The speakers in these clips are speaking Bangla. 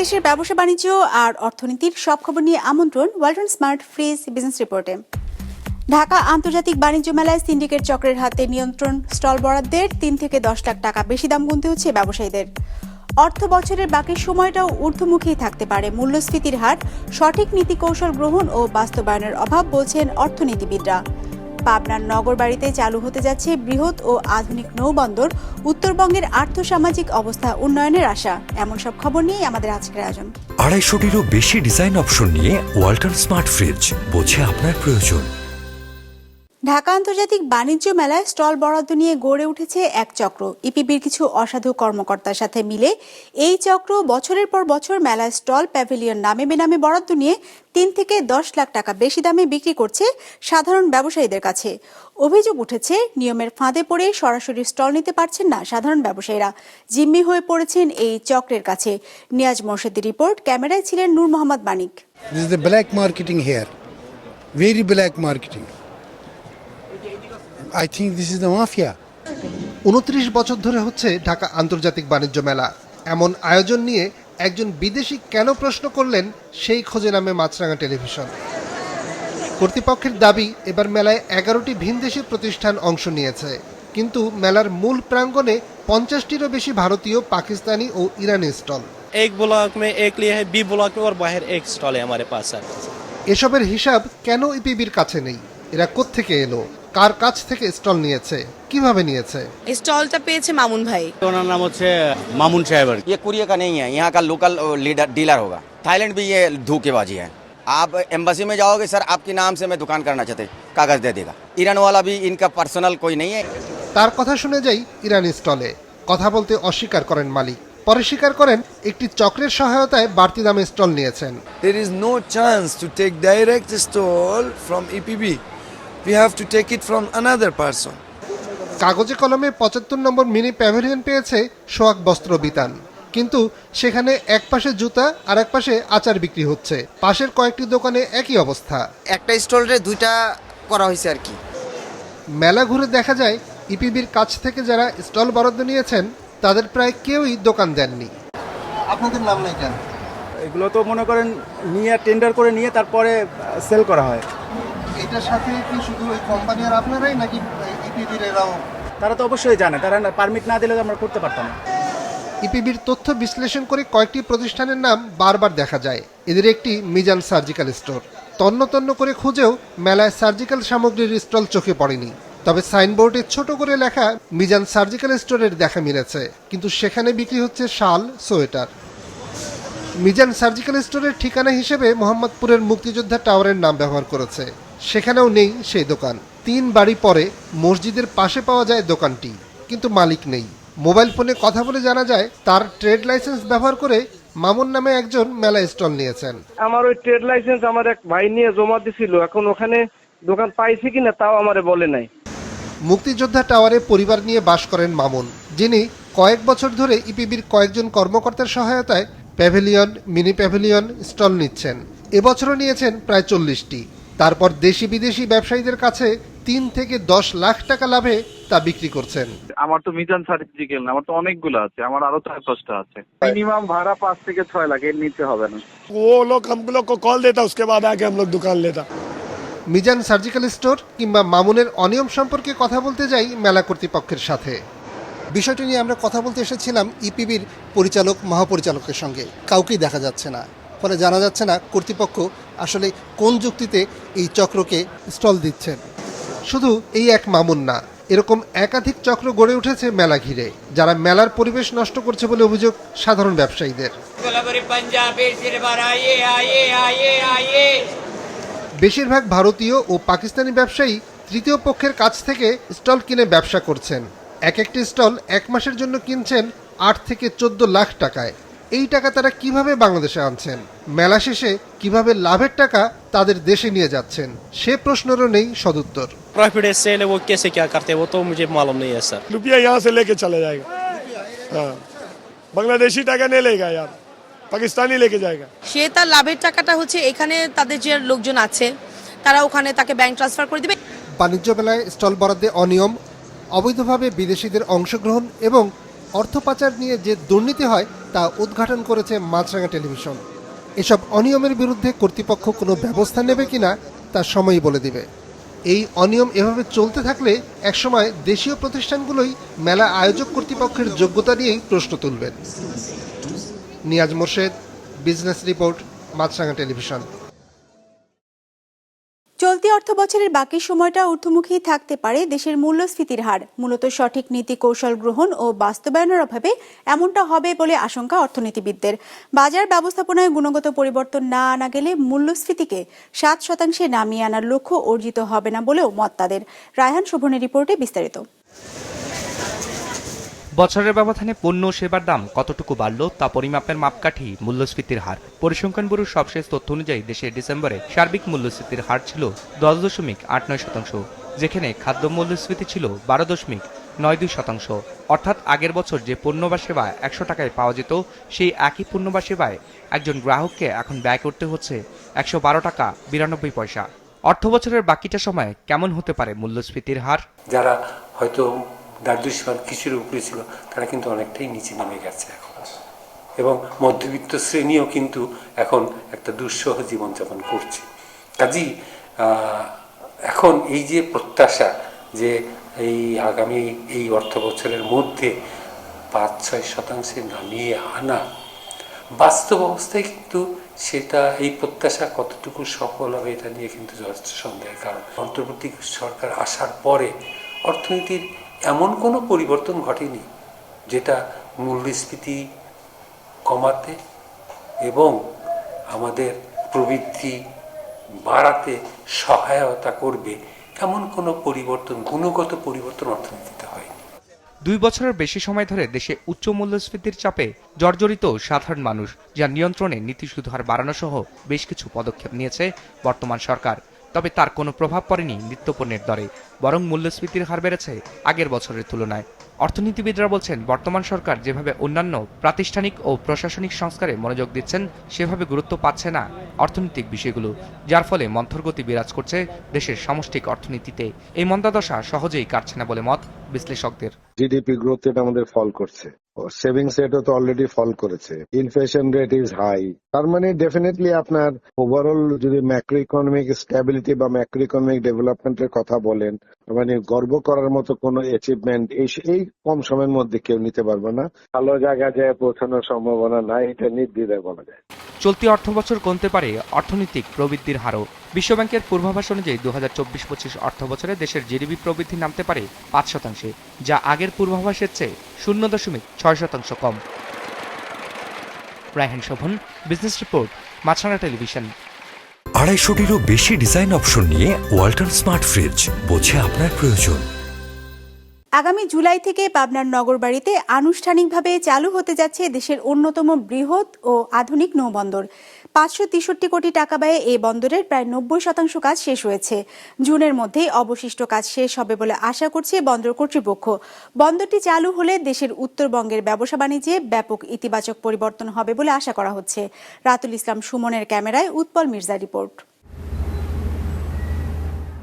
দেশ বিদেশের ব্যবসা বাণিজ্য আর অর্থনীতির সব খবর নিয়ে আমন্ত্রণ ওয়ালটন স্মার্ট ফ্রিজ বিজনেস রিপোর্টে। ঢাকা আন্তর্জাতিক বাণিজ্য মেলায় সিন্ডিকেট চক্রের হাতে নিয়ন্ত্রণ স্টল বরাদ্দের তিন থেকে দশ লাখ টাকা বেশি দাম গুনতে হচ্ছে ব্যবসায়ীদের। অর্থ বছরের বাকি সময়টাও ঊর্ধ্বমুখী থাকতে পারে মূল্যস্ফীতির হার, সঠিক নীতি কৌশল গ্রহণ ও বাস্তবায়নের অভাব বলছেন অর্থনীতিবিদরা। পাবনার নগরবাড়িতে চালু হতে যাচ্ছে বৃহৎ ও আধুনিক নৌবন্দর, উত্তরবঙ্গের আর্থসামাজিক অবস্থা উন্নয়নের আশা। এমন সব খবর নিয়েই আমাদের আজকের আয়োজন। আড়াইশোটিরও বেশি ডিজাইন অপশন নিয়ে ওয়াল্টার স্মার্ট ফ্রিজ বোঝে আপনার প্রয়োজন। ঢাকা আন্তর্জাতিক বাণিজ্য মেলায় স্টল বরাদ্দ নিয়ে গড়ে উঠেছে এক চক্র। ইপিবির কিছু অসাধু কর্মকর্তার সাথে মিলে এই চক্র বছরের পর বছর মেলায় স্টল প্যাভিলিয়ন নামে বেনামে বরাদ্দ নিয়ে তিন থেকে দশ লাখ টাকা বেশি দামে বিক্রি করছে সাধারণ ব্যবসায়ীদের কাছে। অভিযোগ উঠেছে, নিয়মের ফাঁদে পড়ে সরাসরি স্টল নিতে পারছেন না সাধারণ ব্যবসায়ীরা। জিম্মি হয়ে পড়েছেন এই চক্রের কাছে। নিয়াজ মোর্শেদের রিপোর্ট, ক্যামেরায় ছিলেন Noor Mohammad Manik. The black marketing here. Very black I think this is the mafia উনত্রিশ বছর ধরে হচ্ছে ঢাকা আন্তর্জাতিক বাণিজ্য মেলা। এমন আয়োজন নিয়ে একজন বিদেশি কেন প্রশ্ন করলেন সেই খোঁজে নামে মাছরাঙা টেলিভিশন। কর্তৃপক্ষের দাবি এবার মেলায় এগারোটি ভিনদেশি প্রতিষ্ঠান অংশ নিয়েছে। কিন্তু মেলার মূল প্রাঙ্গণে পঞ্চাশটিরও বেশি ভারতীয় পাকিস্তানি ও ইরানি স্টল। এক ব্লক মে এক লিয়ে বি ব্লক মে ওর বাহির এক স্টলে আমার আছে এসবের হিসাব কেন ইপিবির কাছে নেই? এরা কোত্থেকে এলো? কার কাছ থেকে স্টল নিয়েছে কিভাবে নিয়েছে স্টলটা পেয়েছে মামুন ভাই ওনার নাম হচ্ছে মামুন সাহেব আর কি। ये कुरियर का नहीं है यहाँ का लोकल लीडर डीलर होगा थाईलैंड भी ये धोखेबाजी है आप एम्बेसी में जाओगे सर आपके नाम से मैं दुकान करना चाहते कागज दे देगा ईरान वाला भी इनका पर्सनल कोई नहीं है তার কথা শুনে যাই ইরানি স্টলে কথা বলতে অস্বীকার করেন মালিক পরে স্বীকার করেন একটি চক্রের সহায়তায় বাড়তি দামে স্টল নিয়েছেন There is no chance to take direct stall from EPB. We have to take it from another person. কাগজে কলমে পঁচাত্তর নম্বর মিনি প্যাভিলিয়ন পেয়েছে সোয়াক বস্ত্র বিতান কিন্তু সেখানে এক পাশে জুতা আর এক পাশে আচার বিক্রি হচ্ছে। পাশের কয়েকটি দোকানে একই অবস্থা। একটা স্টলরে দুইটা করা হয়েছে আর কি। মেলা ঘুরে দেখা যায় ইপিবির কাছ থেকে যারা স্টল বরাদ্দ নিয়েছেন তাদের প্রায় কেউই দোকান দেননি। আপনাদের নাম নাই কেন? এগুলো তো মনে করেন নিয়ে টেন্ডার করে নিয়ে তারপরে সেল করা হয়। এটার সাথে কি শুধু ওই কোম্পানি আর আপনারাই নাকি ইপিবির এরাও তারা তো অবশ্যই জানে তারা পারমিট না দিলে তো আমরা করতে পারতাম না। ইপিবির তথ্য বিশ্লেষণ করে কয়েকটি প্রতিষ্ঠানের নাম বারবার দেখা যায়। এদের একটি মিজান সার্জিক্যাল স্টোর। তন্ন তন্ন করে খুঁজেও মেলায় সার্জিক্যাল সামগ্রীর স্টল চোখে পড়েনি। তবে সাইনবোর্ডে ছোট করে লেখা মিজান সার্জিক্যাল স্টোরের দেখা মিলেছে কিন্তু সেখানে বিক্রি হচ্ছে শাল সোয়েটার। মিজান সার্জিক্যাল স্টোরের ঠিকানা হিসেবে মোহাম্মদপুরের মুক্তিযোদ্ধা টাওয়ারের নাম ব্যবহার করেছে। সেখানেও নেই সেই দোকান। তিন বাড়ি পরে মসজিদের পাশে পাওয়া যায় দোকানটি কিন্তু মালিক নেই। মোবাইল ফোনে কথা বলে জানা যায় তার ট্রেড লাইসেন্স ব্যবহার করে মামুন নামে একজন মেলা স্টল নিয়েছেন। আমার ওই ট্রেড লাইসেন্স আমার এক ভাই নিয়ে জমা দিছিল এখন ওখানে দোকান পাইছি কিনা তাও আমারে বলে নাই। মুক্তিযোদ্ধা টাওয়ারে পরিবার নিয়ে বাস করেন মামুন যিনি কয়েক বছর ধরে ইপিবির কয়েকজন কর্মকর্তার সহায়তায় প্যাভিলিয়ন মিনি প্যাভিলিয়ন স্টল নিচ্ছেন। এবছরও নিয়েছেন প্রায় চল্লিশটি। তারপর দেশি বিদেশি ব্যবসায়ীদের কাছে তিন থেকে দশ লাখ টাকা লাভে তা বিক্রি করছেন। আমার তো মিজান সার্টিফিকেট আমার তো অনেকগুলো আছে আমার আরও চার পাঁচটা আছে। মিনিমাম ভাড়া পাঁচ থেকে ছয় লাখ এর নিচে হবে না। ও লোক আমগুলো কল দেতা উসকে বাদ আগে আমলোক দোকান লেতা। মিজান সার্জিক্যাল স্টোর কিংবা মামুনের অনিয়ম সম্পর্কে কথা বলতে যাই মেলা কর্তৃপক্ষের সাথে। বিষয়টি নিয়ে আমরা কথা বলতে এসেছিলাম ইপিবির পরিচালক মহাপরিচালকের সঙ্গে। কাউকেই দেখা যাচ্ছে না। ফলে জানা যাচ্ছে না কর্তৃপক্ষ আসলে কোন যুক্তিতে এই চক্রকে স্টল দিচ্ছেন। শুধু এই এক মামুন না এরকম একাধিক চক্র গড়ে উঠেছে মেলা ঘিরে যারা মেলার পরিবেশ নষ্ট করছে বলে অভিযোগ সাধারণ ব্যবসায়ীদের। বেশিরভাগ ভারতীয় ও পাকিস্তানি ব্যবসায়ী তৃতীয় পক্ষের কাছ থেকে স্টল কিনে ব্যবসা করছেন। এক একটি স্টল এক মাসের জন্য কিনছেন আট থেকে চোদ্দ লাখ টাকায়। এই টাকা তারা কিভাবে বাংলাদেশে আনছেন মেলা শেষে কিভাবে লাভের টাকা তাদের দেশে নিয়ে যাচ্ছেন সে প্রশ্নেরও নেই সদুত্তর प्रॉफिट सेल है वो कैसे क्या करते हैं वो तो मुझे मालूम नहीं है सर रुपया यहाँ से लेके चले जाएगा हाँ बांग्लादेशी टाका नहीं लेगा यार पाकिस्तानी लेके जाएगा সে তার লাভের টাকাটা হচ্ছে এখানে তাদের যে লোকজন আছে তারা ওখানে তাকে ব্যাংক ট্রান্সফার করে দিবে বাণিজ্য মেলায় স্টল বরাদ্দে অনিয়ম অবৈধভাবে বিদেশিদের অংশগ্রহণ এবং অর্থ পাচার নিয়ে যে দুর্নীতি হয়, তা উদ্ঘাটন করেছে মাছরাঙা টেলিভিশন। এসব অনিয়মের বিরুদ্ধে কর্তৃপক্ষ কোনো ব্যবস্থা নেবে কিনা, তা সময়ই বলে দিবে। এই অনিয়ম এভাবে চলতে থাকলে একসময় দেশীয় প্রতিষ্ঠানগুলোই মেলা আয়োজক কর্তৃপক্ষের যোগ্যতা নিয়েই প্রশ্ন তুলবেন। Niaz Morshed, business report, Maasranga television. চলতি অর্থ বছরের বাকি সময়টা ঊর্ধ্বমুখী থাকতে পারে দেশের মূল্যস্ফীতির হার। মূলত সঠিক নীতি কৌশল গ্রহণ ও বাস্তবায়নের অভাবে এমনটা হবে বলে আশঙ্কা অর্থনীতিবিদদের। বাজার ব্যবস্থাপনায় গুণগত পরিবর্তন না আনা গেলে মূল্যস্ফীতিকে সাত শতাংশে নামিয়ে আনার লক্ষ্য অর্জিত হবে না বলেও মত তাদের। রায়হান শোভনের রিপোর্টে বিস্তারিত। বছরের ব্যবধানে পণ্য সেবার দাম কতটুকু বাড়ল তা পরিমাপের মাপকাঠি, মূল্যস্ফীতির হার, পরিসংখ্যান ব্যুরোর সবশেষ তথ্য অনুযায়ী দেশের ডিসেম্বরে সার্বিক মূল্যস্ফীতির হার ছিল দশ দশমিক আট নয় শতাংশ, যেখানে খাদ্য মূল্যস্ফীতি ছিল বারো দশমিক নয় দুই শতাংশ। অর্থাৎ আগের বছর যে পণ্য বা সেবা একশো টাকায় পাওয়া যেত, সেই একই পণ্য বা সেবায় একজন গ্রাহককে এখন ব্যয় করতে হচ্ছে একশো বারো টাকা বিরানব্বই পয়সা। অর্থ বছরের বাকিটা সময় কেমন হতে পারে মূল্যস্ফীতির হার? যারা হয়তো দারিদ্র্যসীমার কিছুর উপরে ছিল, তারা কিন্তু অনেকটাই নিচে নেমে গেছে এখন। এবং মধ্যবিত্ত শ্রেণীও কিন্তু এখন একটা দুঃসহ জীবনযাপন করছে। কাজী এখন এই যে প্রত্যাশা যে এই আগামী এই অর্থ বছরের মধ্যে পাঁচ, ছয় শতাংশে নামিয়ে আনা, বাস্তব অবস্থায় কিন্তু সেটা, এই প্রত্যাশা কতটুকু সফল হবে এটা নিয়ে কিন্তু যথেষ্ট সন্দেহের কারণ। অন্তর্বর্তী সরকার আসার পরে অর্থনীতির এমন কোনো পরিবর্তন ঘটেনি যেটা মূল্যস্ফীতি কমাতে এবং আমাদের প্রবৃদ্ধি বাড়াতে সহায়তা করবে এমন কোনো পরিবর্তন, গুণগত পরিবর্তন অর্থনীতিতে হয়নি। দুই বছরের বেশি সময় ধরে দেশে উচ্চ মূল্যস্ফীতির চাপে জর্জরিত সাধারণ মানুষ যা নিয়ন্ত্রণে নীতি সুধার বাড়ানো সহ বেশ কিছু পদক্ষেপ নিয়েছে বর্তমান সরকার। তবে তার কোনো প্রভাব পড়েনি নিত্যপণ্যের দরে, বরং মূল্যস্ফীতির হার বেড়েছে আগের বছরের তুলনায়। অর্থনীতিবিদরা বলছেন, বর্তমান সরকার যেভাবে অন্যান্য প্রাতিষ্ঠানিক ও প্রশাসনিক সংস্কারে মনোযোগ দিচ্ছেন, সেভাবে গুরুত্ব পাচ্ছে না অর্থনৈতিক বিষয়গুলো, যার ফলে মন্থরগতি বিরাজ করছে দেশের সামষ্টিক অর্থনীতিতে। এই মন্দাদশা সহজেই কাটছে না বলে মত বিশ্লেষকদের। জিডিপি গ্রোথ রেট আমাদের ফল করছে। সেভিংস রেটও তো অলরেডি ফল করেছে। ইনফ্লেশন রেট ইজ হাই তার মানে ডেফিনেটলি আপনার ওভারঅল যদি ম্যাক্রো ইকোনমিক স্ট্যাবিলিটি বা ম্যাক্রো ইকোনমিক ডেভেলপমেন্টের কথা বলেন মানে গর্ব করার মতো কোনো অ্যাচিভমেন্ট এই কম সময়ের মধ্যে কেউ নিতে পারবে না। ভালো জায়গা যায় পৌঁছানোর সম্ভাবনা নাই এটা নির্দ্বিধায় বলা যায়। চলতি অর্থবছর কমতে পারে অর্থনৈতিক প্রবৃদ্ধির হারও। বিশ্বব্যাংকের পূর্বাভাস অনুযায়ী দু হাজার চব্বিশ পঁচিশ অর্থ বছরে দেশের জিডিপি প্রবৃদ্ধি নামতে পারে পাঁচ শতাংশে। যা আগের পূর্বাভাসের চেয়ে শূন্য দশমিক ছয় শতাংশ কম। Raihan Shovon business report Maasranga television আড়াইশোটিরও বেশি ডিজাইন অপশন নিয়ে ওয়ালটন স্মার্ট ফ্রিজ বোঝে আপনার প্রয়োজন। আগামী জুলাই থেকে পাবনার নগরবাড়িতে আনুষ্ঠানিকভাবে চালু হতে যাচ্ছে দেশের অন্যতম বৃহৎ ও আধুনিক নৌবন্দর। পাঁচশো তেষট্টি কোটি টাকা ব্যয়ে এই বন্দরের প্রায় নব্বই শতাংশ কাজ শেষ হয়েছে। জুনের মধ্যেই অবশিষ্ট কাজ শেষ হবে বলে আশা করছে বন্দর কর্তৃপক্ষ। বন্দরটি চালু হলে দেশের উত্তরবঙ্গের ব্যবসা বাণিজ্যে ব্যাপক ইতিবাচক পরিবর্তন হবে বলে আশা করা হচ্ছে। রাতুল ইসলাম সুমনের ক্যামেরায় উৎপল মির্জা রিপোর্ট।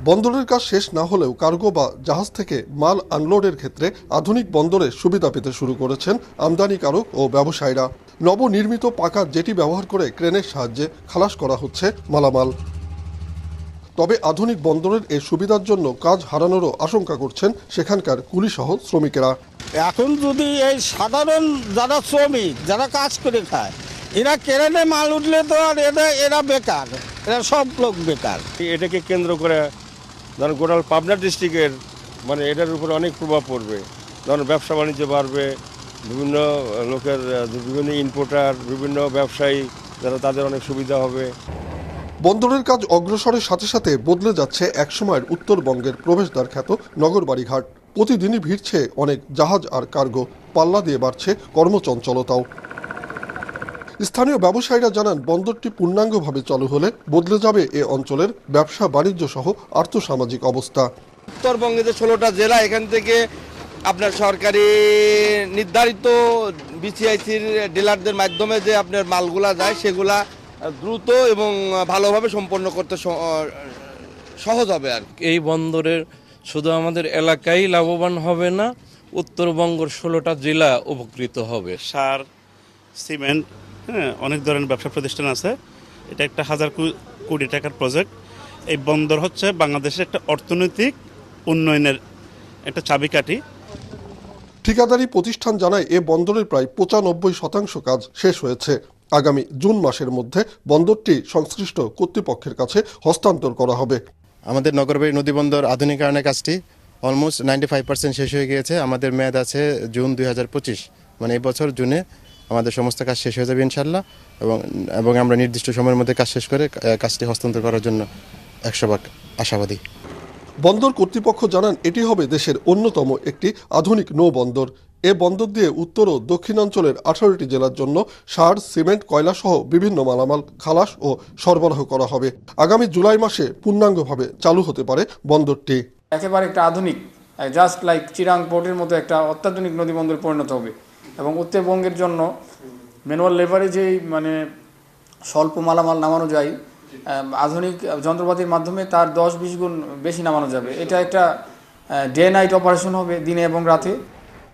বন্দরের কাজ শেষ না হলেও কার্গো বা জাহাজ থেকে মাল আনলোডের ক্ষেত্রে আধুনিক বন্দরে সুবিধা পেতে শুরু করেছেন আমদানিকারক ও ব্যবসায়ীরা। নবনির্মিত পাকা জেটি ব্যবহার করে ক্রেনের সাহায্যে খালাস করা হচ্ছে মালামাল। তবে আধুনিক বন্দরের এই সুবিধার জন্য কাজ হারানোরও আশঙ্কা করছেন সেখানকার কুলিসহ শ্রমিকেরা। এখন যদি এই সাধারণ যারা শ্রমিক যারা কাজ করে খায় এরা কেরানে মাল উঠলে তো আর এরা এরা বেকার এরা সব লোক বেকার। এটাকে কেন্দ্র করে ধরুন গোটাল পাবনা ডিস্ট্রিক্টের মানে এটার উপরে অনেক প্রভাব পড়বে। ধরুন ব্যবসা বাণিজ্য বাড়বে, বিভিন্ন লোকের বিভিন্ন ইনপোর্টার বিভিন্ন ব্যবসায়ী, যারা তাদের অনেক সুবিধা হবে। বন্দরের কাজ অগ্রসরের সাথে সাথে বদলে যাচ্ছে একসময়ের উত্তরবঙ্গের প্রবেশদ্বার খ্যাত নগরবাড়ি ঘাট প্রতিদিনই ভিড়ছে অনেক জাহাজ আর কার্গো। পাল্লা দিয়ে বাড়ছে কর্মচঞ্চলতাও। স্থানীয় ব্যবসায়ীরা জানান বন্দরটি পূর্ণাঙ্গভাবে চালু হলে বদলে যাবে এ অঞ্চলের ব্যবসা বাণিজ্য সহ আর্থসামাজিক অবস্থা। উত্তরবঙ্গে যে ষোলোটা জেলা এখান থেকে আপনার সরকারি নির্ধারিত বিসিআইসির ডিলারদের মাধ্যমে যে আপনার মালগুলা যায় সেগুলা দ্রুত এবং ভালোভাবে সম্পন্ন করতে স- সহজ হবে আর এই বন্দরের শুধু আমাদের এলাকাই লাভবান হবে না উত্তরবঙ্গের ষোলোটা জেলা উপকৃত হবে। সার সিমেন্ট হ্যাঁ অনেক ধরনের ব্যবসা প্রতিষ্ঠান আছে। এটা একটা হাজার কো- কোটি টাকার প্রজেক্ট এই বন্দর হচ্ছে বাংলাদেশের একটা অর্থনৈতিক উন্নয়নের একটা চাবিকাঠি। ঠিকাদারি প্রতিষ্ঠান জানায় এ বন্দরের প্রায় পঁচানব্বই শতাংশ কাজ শেষ হয়েছে। আগামী জুন মাসের মধ্যে বন্দরটি সংশ্লিষ্ট কর্তৃপক্ষের কাছে হস্তান্তর করা হবে। আমাদের নগরবাড়ি নদী বন্দর আধুনিকায়নের কাজটি অলমোস্ট নাইনটি ফাইভ পার্সেন্ট শেষ হয়ে গিয়েছে। আমাদের মেয়াদ আছে জুন দুই হাজার পঁচিশ মানে এই বছর জুনে আমাদের সমস্ত কাজ শেষ হয়ে যাবে ইনশাল্লাহ এবং এবং আমরা নির্দিষ্ট সময়ের মধ্যে কাজ শেষ করে কাজটি হস্তান্তর করার জন্য একশো ভাগ আশাবাদী। বন্দর কর্তৃপক্ষ জানান এটি হবে দেশের অন্যতম একটি আধুনিক নৌ বন্দর এ বন্দর দিয়ে উত্তর ও দক্ষিণাঞ্চলের আঠারোটি জেলার জন্য সার সিমেন্ট কয়লা সহ বিভিন্ন মালামাল খালাস ও সরবরাহ করা হবে। আগামী জুলাই মাসে পূর্ণাঙ্গভাবে চালু হতে পারে বন্দরটি। একেবারে একটা আধুনিক জাস্ট লাইক চিরাং পোর্টের মতো একটা অত্যাধুনিক নদী বন্দর পরিণত হবে। এবং উত্তরবঙ্গের জন্য ম্যানুয়াল লেবারে যেই মানে স্বল্প মালামাল নামানো যায় আধুনিক যন্ত্রপাতির মাধ্যমে তার দশ বিশ গুণ বেশি নামানো যাবে। এটা একটা ডে নাইট অপারেশন হবে দিনে এবং রাতে।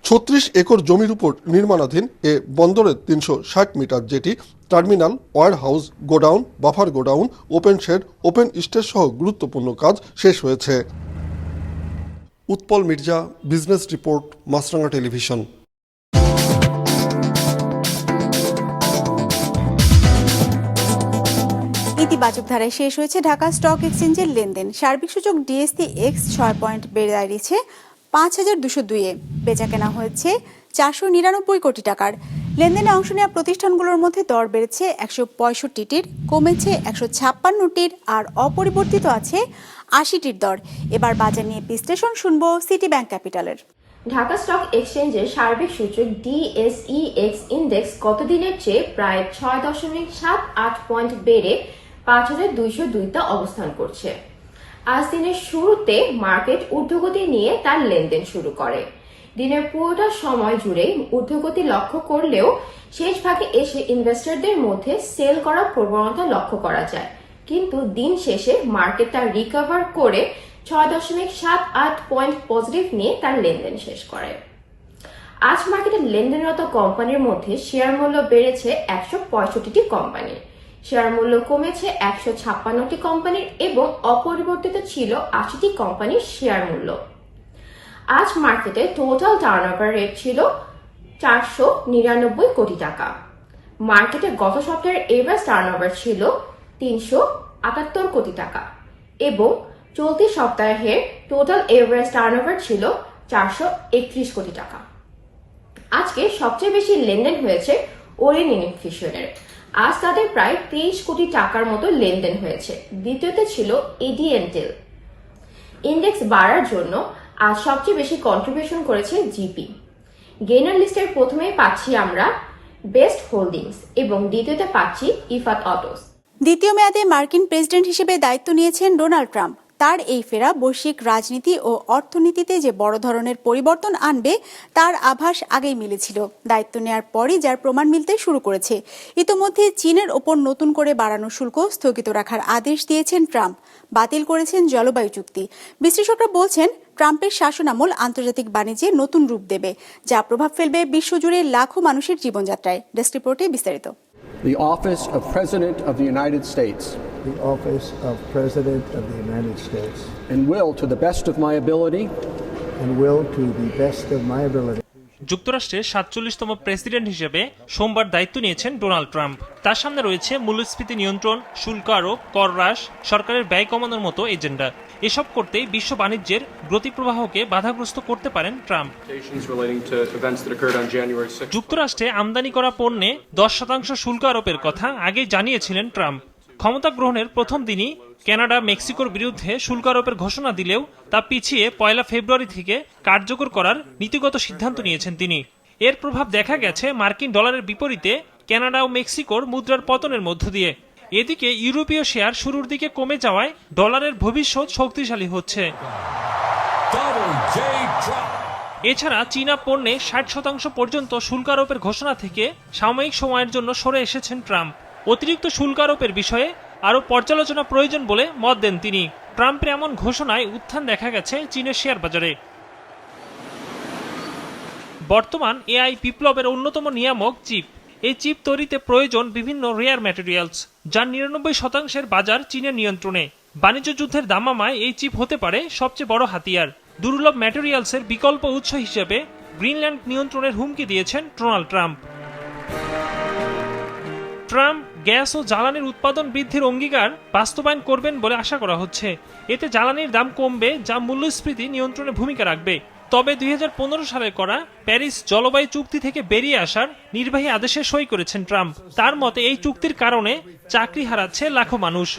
ছত্রিশ একর জমির উপর নির্মাণাধীন এ বন্দরের তিনশো ষাট মিটার যেটি terminal, warehouse, godown, buffer godown, open shed, open stage সহ গুরুত্বপূর্ণ কাজ শেষ হয়েছে। Utpal Mirza, business report Maasranga television. ইতিবাচক ধারায় শেষ হয়েছে ঢাকা স্টক এক্সচেঞ্জের লেনদেন। সার্বিক সূচক ডিএসসি এক্স ছয় পয়েন্ট বেড়ে দাঁড়িয়েছে পাঁচ হাজার দুশো দুইয়ে। বেচা কেনা হয়েছে চারশো নিরানব্বই কোটি টাকার। লেনদেনে অংশ নেওয়া প্রতিষ্ঠানগুলোর মধ্যে দর বেড়েছে একশো পঁয়ষট্টিটির, কমেছে একশো ছাপ্পান্নটির আর অপরিবর্তিত আছে আশিটির দর। এবার বাজার নিয়ে বিশ্লেষণ শুনব সিটি ব্যাংক ক্যাপিটালের। ঢাকা স্টক এক্সচেঞ্জের সার্বিক সূচক ডিএসইএক্স ইন্ডেক্স গত দিনের চেয়ে প্রায় ছয় দশমিক সাত আট পয়েন্ট বেড়ে পাঁচ হাজার দুইশো দুইতে অবস্থান করছে। আজ দিনের শুরুতে মার্কেট ঊর্ধ্বগতি নিয়ে তার লেনদেন শুরু করে। দিনের পুরোটা সময় জুড়ে ঊর্ধ্বগতি লক্ষ্য করলেও শেষ ভাগে এসে ইনভেস্টরদের মধ্যে সেল করার প্রবণতা লক্ষ্য করা যায়। কিন্তু দিন শেষে মার্কেট তার রিকভার করে ছয় দশমিক সাত আট পয়েন্ট পজিটিভ নিয়ে তার লেনদেন শেষ করে। আজ মার্কেটে লেনদেনরত কোম্পানির মধ্যে শেয়ার মূল্য বেড়েছে একশো পঁয়ষট্টিটি কোম্পানির শেয়ার মূল্য কমেছে একশো ছাপ্পান্নটি কোম্পানির এবং অপরিবর্তিত ছিল আশিটি কোম্পানির শেয়ার মূল্য। আজ মার্কেটে টোটাল টার্নওভার রেট ছিল চারশো নিরানব্বই কোটি টাকা। মার্কেটে গত সপ্তাহের এভারেজ টার্নওভার ছিল তিনশো আটাত্তর কোটি টাকা এবং চলতি সপ্তাহের টোটাল এভারেজ টার্নওভার ছিল চারশো একত্রিশ কোটি টাকা। আজকে সবচেয়ে বেশি লেনদেন হয়েছে ওরেন ইনফিশনের আজ তাদের প্রায় তেইশ কোটি টাকার মতো লেনদেন হয়েছে। দ্বিতীয়তে ছিল এডিএনটেল ইন্ডেক্স বাড়ার জন্য আজ সবচেয়ে বেশি কন্ট্রিবিউশন করেছে জিপি গেনার লিস্টের প্রথমেই পাচ্ছি আমরা বেস্ট হোল্ডিংস এবং দ্বিতীয়তে পাচ্ছি ইফাত অটোস দ্বিতীয় মেয়াদে মার্কিন প্রেসিডেন্ট হিসেবে দায়িত্ব নিয়েছেন ডোনাল্ড ট্রাম্প। তার এই ফেরা বৈশ্বিক রাজনীতি ও অর্থনীতিতে যে বড় ধরনের পরিবর্তন আনবে, তার আভাস আগেই মিলেছিল। দায়িত্ব নেয়ার পরই যার প্রমাণ মিলতে শুরু করেছে। ইতোমধ্যে চীনের ওপর নতুন করে বাড়ানো শুল্ক স্থগিত রাখার আদেশ দিয়েছেন ট্রাম্প। বাতিল করেছেন জলবায়ু চুক্তি। বিশ্লেষকরা বলছেন, ট্রাম্পের শাসনামল আন্তর্জাতিক বাণিজ্যে নতুন রূপ দেবে, যা প্রভাব ফেলবে বিশ্বজুড়ে লাখো মানুষের জীবনযাত্রায়। ডেস্ক রিপোর্টে বিস্তারিত। The office of President of the United States. The office of President of the United States. And will, to the best of my ability, And will, to the best of my ability. যুক্তরাষ্ট্রের সাতচল্লিশতম প্রেসিডেন্ট হিসেবে সোমবার দায়িত্ব নিয়েছেন ডোনাল্ড ট্রাম্প। তার সামনে রয়েছে মূল্যস্ফীতি নিয়ন্ত্রণ শুল্ক আরোপ কর হ্রাস সরকারের ব্যয় কমানোর মতো এজেন্ডা। এসব করতেই বিশ্ব বাণিজ্যের গতিপ্রবাহকে বাধাগ্রস্ত করতে পারেন ট্রাম্প। যুক্তরাষ্ট্রে আমদানি করা পণ্যে দশ শতাংশ শুল্ক আরোপের কথা আগেই জানিয়েছিলেন ট্রাম্প। ক্ষমতা গ্রহণের প্রথম দিনই কানাডা মেক্সিকোর বিরুদ্ধে শুল্ক আরোপের ঘোষণা দিলেও তা পিছিয়ে পয়লা ফেব্রুয়ারি থেকে কার্যকর করার নীতিগত সিদ্ধান্ত নিয়েছেন তিনি। এর প্রভাব দেখা গেছে মার্কিন ডলারের বিপরীতে কানাডা ও মেক্সিকোর মুদ্রার পতনের মধ্য দিয়ে। এদিকে ইউরোপীয় শেয়ার শুরুর দিকে কমে যাওয়ায় ডলারের ভবিষ্যৎ শক্তিশালী হচ্ছে। এছাড়া চীনা পণ্যে ষাট শতাংশ পর্যন্ত শুল্ক আরোপের ঘোষণা থেকে সাময়িক সময়ের জন্য সরে এসেছেন ট্রাম্প। অতিরিক্ত শুল্ক আরোপের বিষয়ে আরও পর্যালোচনা প্রয়োজন বলে মত দেন তিনি। ট্রাম্পের এমন ঘোষণায় উত্থান দেখা গেছে চীনের শেয়ার বাজারে। বর্তমান এআই বিপ্লবের অন্যতম নিয়ামক চিপ। এই চিপ তৈরিতে প্রয়োজন বিভিন্ন রেয়ার ম্যাটেরিয়ালস যার নিরানব্বই শতাংশের বাজার চীনের নিয়ন্ত্রণে। বাণিজ্য যুদ্ধের দামামায় এই চিপ হতে পারে সবচেয়ে বড় হাতিয়ার। দুর্লভ ম্যাটেরিয়ালসের বিকল্প উৎস হিসেবে গ্রিনল্যান্ড নিয়ন্ত্রণের হুমকি দিয়েছেন ডোনাল্ড ট্রাম্প। ট্রাম্প গ্যাস ও জ্বালানির উৎপাদন বৃদ্ধির অঙ্গীকার বাস্তবায়ন করবেন বলে আশা করা হচ্ছে। এতে জ্বালানির দাম কমবে, যা মূল্যস্ফীতি নিয়ন্ত্রণে ভূমিকা রাখবে। তবে দুই হাজার পনেরো সালে করা প্যারিস জলবায়ু চুক্তি থেকে বেরিয়ে আসার নির্বাহী আদেশে সই করেছেন ট্রাম্প। তার মতে, এই চুক্তির কারণে চাকরি হারাচ্ছে লাখো মানুষ।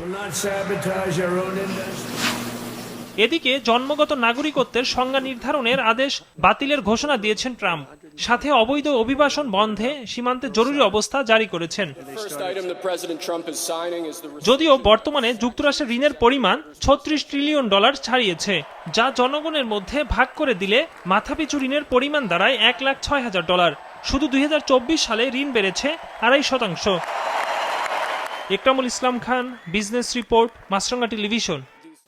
এদিকে জন্মগত নাগরিকত্বের সংজ্ঞা নির্ধারণের আদেশ বাতিলের ঘোষণা দিয়েছেন ট্রাম্প। সাথে অবৈধ অভিবাসন বন্ধে সীমান্তে জরুরি অবস্থা জারি করেছেন। যদিও বর্তমানে যুক্তরাষ্ট্রের ঋণের পরিমাণ ছত্রিশ ট্রিলিয়ন ডলার ছাড়িয়েছে যা জনগণের মধ্যে ভাগ করে দিলে মাথাপিছু ঋণের পরিমাণ দাঁড়ায় এক লাখ ছয় হাজার ডলার। শুধু দুই হাজার চব্বিশ সালে ঋণ বেড়েছে আড়াই শতাংশ। Ekramul Islam Khan business report Maasranga television